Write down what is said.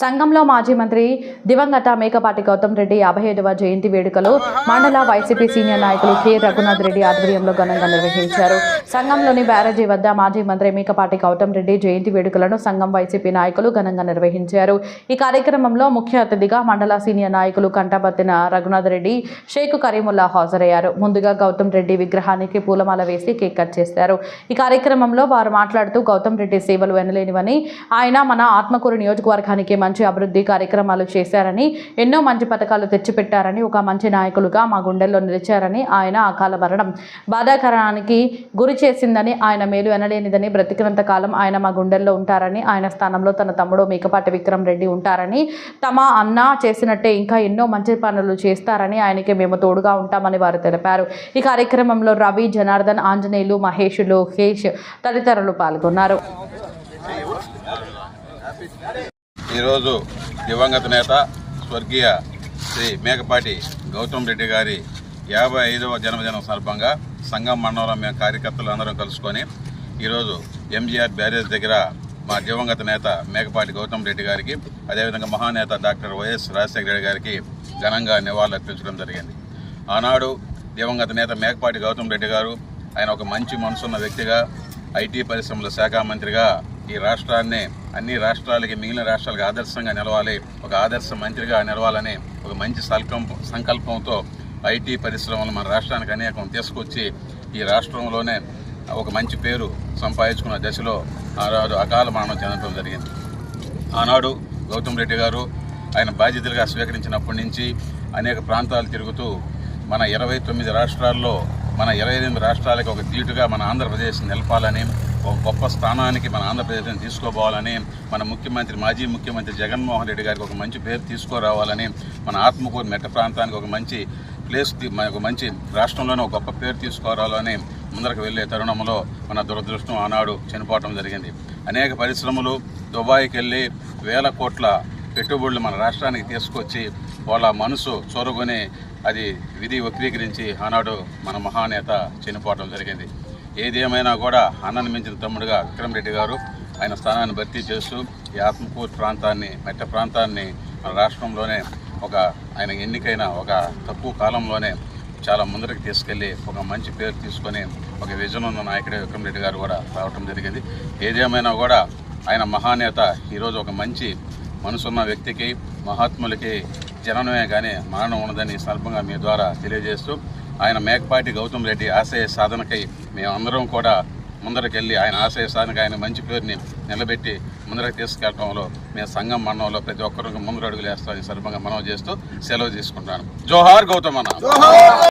సంఘంలో మాజీ మంత్రి దివంగత మేకపాటి గౌతమ్ రెడ్డి యాభై ఐదవ జయంతి వేడుకలు మండల వైసీపీ సీనియర్ నాయకులు కె. రఘునాథ్ రెడ్డి ఆధ్వర్యంలో ఘనంగా నిర్వహించారు. సంఘంలోని బ్యారేజీ వద్ద మాజీ మంత్రి మేకపాటి గౌతమ్ రెడ్డి జయంతి వేడుకలను సంఘం వైసీపీ నాయకులు ఘనంగా నిర్వహించారు. ఈ కార్యక్రమంలో ముఖ్య అతిథిగా మండల సీనియర్ నాయకులు కంటబత్తిన రఘునాథ్ రెడ్డి షేక్ కరీముల్లా హాజరయ్యారు. ముందుగా గౌతమ్ రెడ్డి విగ్రహానికి పూలమాల వేసి కేక్ కట్ చేశారు. ఈ కార్యక్రమంలో వారు మాట్లాడుతూ గౌతమ్ రెడ్డి సేవలు వెనలేనివని ఆయన మన ఆత్మకూరు నియోజకవర్గానికి మంచి అభివృద్ధి కార్యక్రమాలు చేశారని ఎన్నో మంచి పథకాలు తెచ్చిపెట్టారని ఒక మంచి నాయకులుగా మా గుండెల్లో నిలిచారని ఆయన అకాల మరణం బాధాకరానికి గురి చేసిందని ఆయన మేలు ఎనలేనిదని బ్రతికినంత కాలం ఆయన మా గుండెల్లో ఉంటారని ఆయన స్థానంలో తన తమ్ముడు మేకపాటి విక్రమ్ రెడ్డి ఉంటారని తమ అన్న చేసినట్టే ఇంకా ఎన్నో మంచి పనులు చేస్తారని ఆయనకి మేము తోడుగా ఉంటామని వారు తెలిపారు. ఈ కార్యక్రమంలో రవి జనార్దన్ ఆంజనేయులు మహేష్ లోకేష్ తదితరులు పాల్గొన్నారు. ఈరోజు దివంగత నేత స్వర్గీయ శ్రీ మేకపాటి గౌతమ్ రెడ్డి గారి యాభై ఐదవ జన్మదినం సందర్భంగా సంఘం మండలం మేము కార్యకర్తలు అందరం కలుసుకొని ఈరోజు ఎంజీఆర్ బ్యారేజ్ దగ్గర మా దివంగత నేత మేకపాటి గౌతమ్ రెడ్డి గారికి అదేవిధంగా మహానేత డాక్టర్ వైఎస్ రాజశేఖర రెడ్డి గారికి ఘనంగా నివాళులు అర్పించడం జరిగింది. ఆనాడు దివంగత నేత మేకపాటి గౌతమ్ రెడ్డి గారు ఆయన ఒక మంచి మనసున్న వ్యక్తిగా ఐటీ పరిశ్రమల శాఖ మంత్రిగా ఈ రాష్ట్రాన్ని అన్ని రాష్ట్రాలకి మిగిలిన రాష్ట్రాలకు ఆదర్శంగా నిలవాలి ఒక ఆదర్శ మంత్రిగా నిలవాలని ఒక మంచి సంకల్పం సంకల్పంతో ఐటీ పరిశ్రమలు మన రాష్ట్రానికి అనేకం తీసుకొచ్చి ఈ రాష్ట్రంలోనే ఒక మంచి పేరు సంపాదించుకున్న దశలో ఆనాడు అకాల మరణం చెందడం జరిగింది. ఆనాడు గౌతమ్ రెడ్డి గారు ఆయన బాధ్యతలుగా స్వీకరించినప్పటి నుంచి అనేక ప్రాంతాలు తిరుగుతూ మన ఇరవై తొమ్మిది రాష్ట్రాల్లో మన ఇరవై ఎనిమిది రాష్ట్రాలకు ఒక తీటుగా మన ఆంధ్రప్రదేశ్ నిలపాలని ఒక గొప్ప స్థానానికి మన ఆంధ్రప్రదేశ్ని తీసుకోపోవాలని మన ముఖ్యమంత్రి మాజీ ముఖ్యమంత్రి జగన్మోహన్ రెడ్డి గారికి ఒక మంచి పేరు తీసుకురావాలని మన ఆత్మకూరు మెట్ట ప్రాంతానికి ఒక మంచి ప్లేస్ ఒక మంచి రాష్ట్రంలోనే ఒక గొప్ప పేరు తీసుకురావాలని ముందరకు వెళ్ళే తరుణంలో మన దురదృష్టం ఆనాడు చనిపోవటం జరిగింది. అనేక పరిశ్రమలు దుబాయ్కి వెళ్ళి వేల కోట్ల పెట్టుబడులు మన రాష్ట్రానికి తీసుకొచ్చి వాళ్ళ మనసు చొరగొని అది విధి వక్రీకరించి ఆనాడు మన మహానేత చనిపోవటం జరిగింది. ఏది ఏమైనా కూడా అన్నను మించిన తమ్ముడుగా విక్రమ్ రెడ్డి గారు ఆయన స్థానాన్ని భర్తీ చేస్తూ ఈ ఆత్మకూరు ప్రాంతాన్ని మెట్ట ప్రాంతాన్ని మన రాష్ట్రంలోనే ఒక ఆయన ఎన్నికైన ఒక తక్కువ కాలంలోనే చాలా ముందరికి తీసుకెళ్ళి ఒక మంచి పేరు తీసుకొని ఒక విజన్ ఉన్న నాయకుడే విక్రమ్ రెడ్డి గారు కూడా రావటం జరిగింది. ఏదేమైనా కూడా ఆయన మహానేత ఈరోజు ఒక మంచి మనసున్న వ్యక్తికి మహాత్ములకి జననమే కానీ మరణం ఉన్నదని ఈ సందర్భంగా మీ ద్వారా తెలియజేస్తూ ఆయన మేకపాటి గౌతమ్ రెడ్డి ఆశయ సాధనకై మేమందరం కూడా ముందరకెళ్ళి ఆయన ఆశయ సాధనకి ఆయన మంచి పేరుని నిలబెట్టి ముందరకు తీసుకెళ్ళడంలో మేము సంఘం మండలంలో ప్రతి ఒక్కరికి ముందర అడుగులు వేస్తామని సందర్భంగా మనం చేస్తూ సెలవు తీసుకుంటాను జోహార్ గౌతమ్ అన్న.